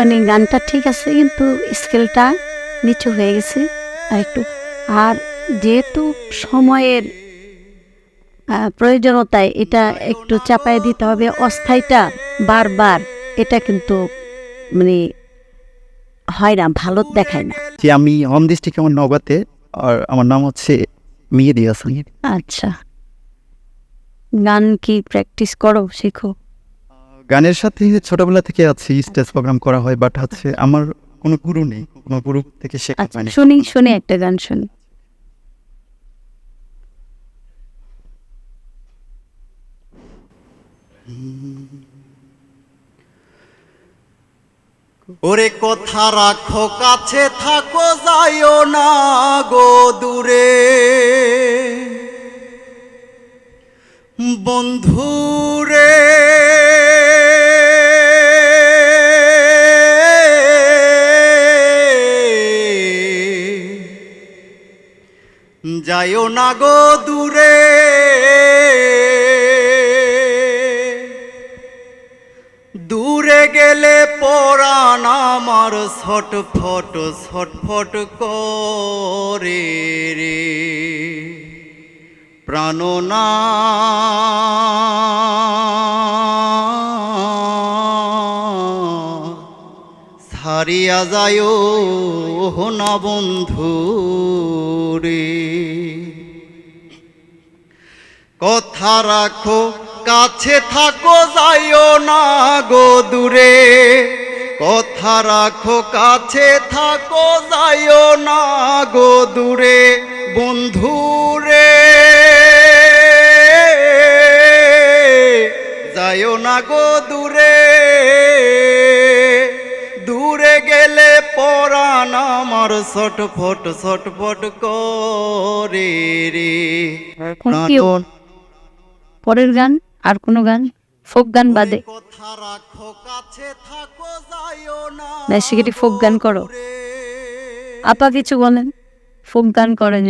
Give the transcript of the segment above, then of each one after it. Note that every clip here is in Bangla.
মানে গানটা ঠিক আছে কিন্তু স্কেলটা নিচু হয়ে গেছে। আর একটু আর যেহেতু সময়ের প্রয়োজনতায় এটা একটু চাপায় দিতে হবে অস্থায়ীটা বারবার এটা কিন্তু মানে হয় না ভালো দেখায় না। যে আমি হোম ডিস্ট্রিক্ট আমার নগাতে আর আমার নাম হচ্ছে মিহিদি হাসান আচ্ছা। গান কি প্র্যাকটিস করো শেখো? গানের সাথে ছোটবেলা থেকে আছে স্টেজ প্রোগ্রাম করা হয় বাট হচ্ছে আমার কোনো গুরু নেই কোনো গুরু থেকে শেখা আচ্ছা হয়নি শুনি শুনি একটা গান শুনি। ওরে কথা রাখো কাছে থাকো যাইও না গো দূরে। বন্ধুরে যাইও না গো দূরে। দূরে গেলে পরাণ আমার ছটফট ছটফট করে রে। প্রাণনা ছাড়িয়া যায় না বন্ধু রে। কথা রাখো, কাছে থাকো যাইও না গো দূরে। কথা রাখো, কাছে থাকো যাইও না গো দূরে বন্ধুরে যাইও না গো দূরে পরাণ আমার ছটফট ছটফট করে রে। পরের গান? আর কোনো গান? ফোক গান বাদে। বেসিক্যালি ফোক গান করো। আপা কিছু বলেন? ফোক গান করেন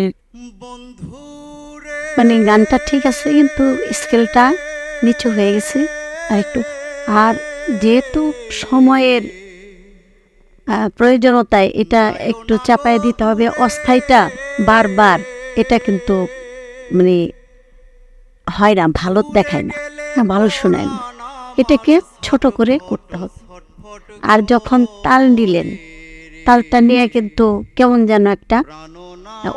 মানে গানটা ঠিক আছে কিন্তু স্কেলটা নিচু হয়ে গেছে। আর একটু আর যেহেতু সময়ের প্রয়োজনতায় এটা একটু চাপায় দিতে হবে। অস্থায়ীটা বারবার এটা কিন্তু মানে হয় না ভালো দেখায় না হ্যাঁ, ভালো শোনায় না। এটাকে ছোট করে করতে হবে। আর যখন তাল নিলেন তালটা নিয়ে কিন্তু কেমন যেন একটা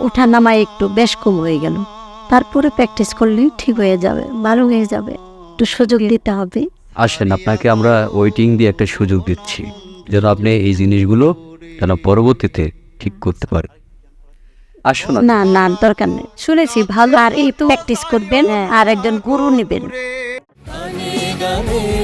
ওঠা নামায় একটু বেশ কম হয়ে গেল। তারপরে প্র্যাকটিস করলেই ঠিক হয়ে যাবে ভালো হয়ে যাবে। একটু সুযোগ দিতে হবে। আসেন আপনাকে আমরা ওয়েটিং দিয়ে একটা সুযোগ দিচ্ছি। যেন আপনি এই জিনিসগুলো যেন পরবর্তীতে ঠিক করতে পারেন। আসুন না না দরকার নেই। শুনেছি ভালো আর এই প্র্যাকটিস করবেন আর একজন গুরু নেবেন। গানে